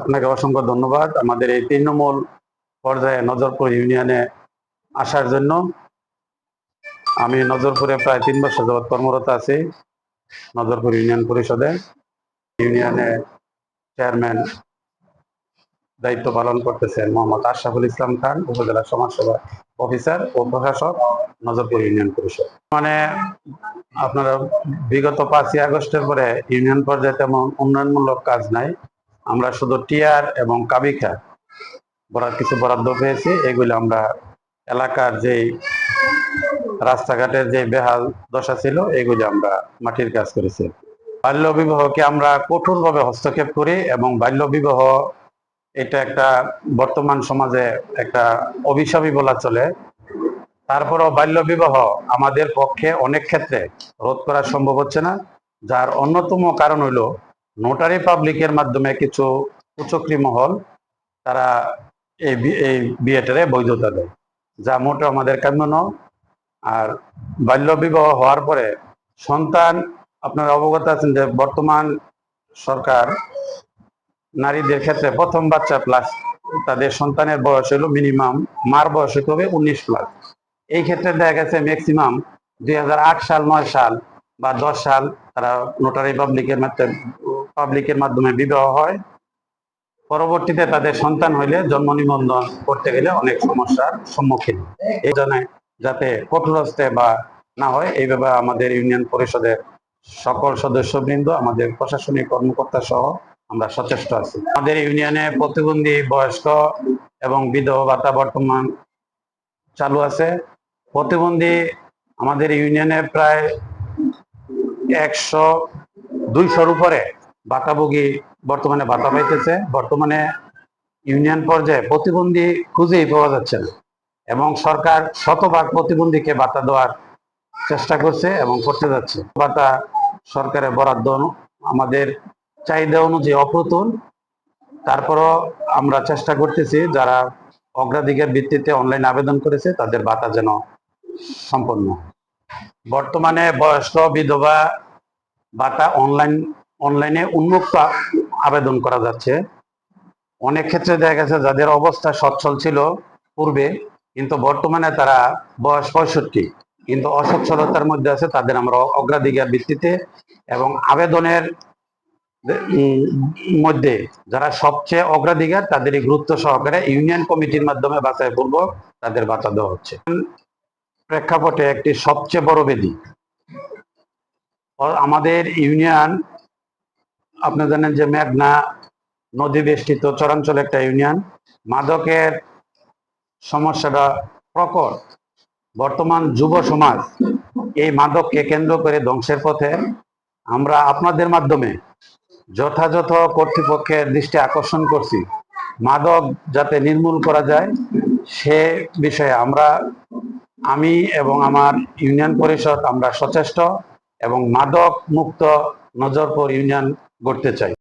আপনাকে অসংখ্য ধন্যবাদ। আমাদের এই তৃণমূল পর্যায়ে নজরপুর ইউনিয়নে আসার জন্য আমি নজরপুরে প্রায় তিন বছর যাবৎ কর্মরত আছি, নজরপুর ইউনিয়ন পরিষদে। ইউনিয়নে চেয়ারম্যান দায়িত্ব পালন করতেছেন মোহাম্মদ আশরাফুল ইসলাম খান, উপজেলা সমাজসেবা অফিসার ও প্রশাসক, নজরপুর ইউনিয়ন পরিষদ। মানে আপনারা বিগত পাঁচই আগস্টের পরে ইউনিয়ন পর্যায়ে তেমন উন্নয়নমূলক কাজ নাই। আমরা শুধু টিয়ার এবং কাবিখা বরাদ কিছু বরাদ্দ পেয়েছি। এগুলো আমরা এলাকার যেই রাস্তাঘাটের যে বেহাল দশা ছিল, এগুলি আমরা মাটির কাজ করেছি। বাল্য বিবাহকে আমরা কঠোরভাবে হস্তক্ষেপ করি এবং বাল্য বিবাহ এটা একটা বর্তমান সমাজে একটা অভিশাপই বলা চলে। তারপরও বাল্য বিবাহ আমাদের পক্ষে অনেক ক্ষেত্রে রোধ করা সম্ভব হচ্ছে না, যার অন্যতম কারণ হলো নোটারি পাবলিকের মাধ্যমে কিছু কুচক্রি মহল তারা এই এই বিয়েটারে বৈধতা দেয়। যা মোটেও আমাদের কাম্য নয়। আর বাল্য বিবাহ হওয়ার পরে সন্তান, আপনারা অবগত আছেন যে বর্তমান সরকার নারীদের ক্ষেত্রে প্রথম বাচ্চা প্লাস তাদের সন্তানের বয়স হলো মিনিমাম মার বয়স হতে হবে উনিশ প্লাস এই ক্ষেত্রে দেখা গেছে ম্যাক্সিমাম দুই হাজার আট সাল, নয় সাল বা দশ সাল তারা নোটারি পাবলিকের মাধ্যমে পাবলিকের মাধ্যমে বিবাহ হয়। পরবর্তীতে তাদের সন্তান হইলে জন্ম নিবন্ধন করতে গেলে অনেক সমস্যার সম্মুখীন। এই জন্য যাতে কঠোরস্তে বা না হয় এই ব্যাপারে আমাদের ইউনিয়ন পরিষদের সকল সদস্যবৃন্দ, আমাদের প্রশাসনিক কর্মকর্তা সহ আমরা সচেষ্ট আছি। আমাদের ইউনিয়নে প্রতিবন্ধী, বয়স্ক এবং বিধবা ভাতা বর্তমান চালু আছে। প্রতিবন্ধী আমাদের ইউনিয়নে প্রায় একশো, দুইশোর উপরে ভাতাভোগী বর্তমানে ভাতা পাইতেছে। বর্তমানে ইউনিয়ন পর্যায়ে প্রতিবন্ধী খুঁজেই পাওয়া যাচ্ছে না। এবং সরকার শতভাগ প্রতিবন্ধীকে ভাতা দেওয়ার চেষ্টা করছে এবং করতে যাচ্ছে। ভাতা সরকারের বরাদ্দ আমাদের চাহিদা অনুযায়ী অপ্রতুল। তারপরও আমরা চেষ্টা করতেছি যারা অগ্রাধিকার ভিত্তিতে অনলাইন আবেদন করেছে, তাদের ভাতা যেন সম্পন্ন বর্তমানে বয়স্ক বিধবা ভাতা অনলাইন অনলাইনে উন্মুক্ত আবেদন করা যাচ্ছে। অনেক ক্ষেত্রে দেখা গেছে যাদের অবস্থা সচ্ছল ছিল পূর্বে, কিন্তু বর্তমানে তারা বয়স পঁয়ষট্টি, কিন্তু অসচ্ছলতার মধ্যে আছে, তাদের আমরা অগ্রাধিকার ভিত্তিতে এবং আবেদনের মধ্যে যারা সবচেয়ে অগ্রাধিকার, তাদেরই গুরুত্ব সহকারে ইউনিয়ন কমিটির মাধ্যমে বাছাই পূর্ব তাদের ভাতা দেওয়া হচ্ছে। প্রেক্ষাপটে একটি সবচেয়ে বড় বেদি। আমাদের ইউনিয়ন আপনি জানেন যে মেঘনা নদী বেষ্টিত চরাঞ্চল একটা ইউনিয়ন। মাদকের সমস্যাটা প্রকট। বর্তমান যুব সমাজ এই মাদককে কেন্দ্র করে ধ্বংসের পথে। আমরা আপনাদের মাধ্যমে যথাযথ কর্তৃপক্ষের দৃষ্টি আকর্ষণ করছি। মাদক যাতে নির্মূল করা যায়, সে বিষয়ে আমরা, আমি এবং আমার ইউনিয়ন পরিষদ আমরা সচেষ্ট এবং মাদক মুক্ত নজরপুর ইউনিয়ন গড়তে চাই।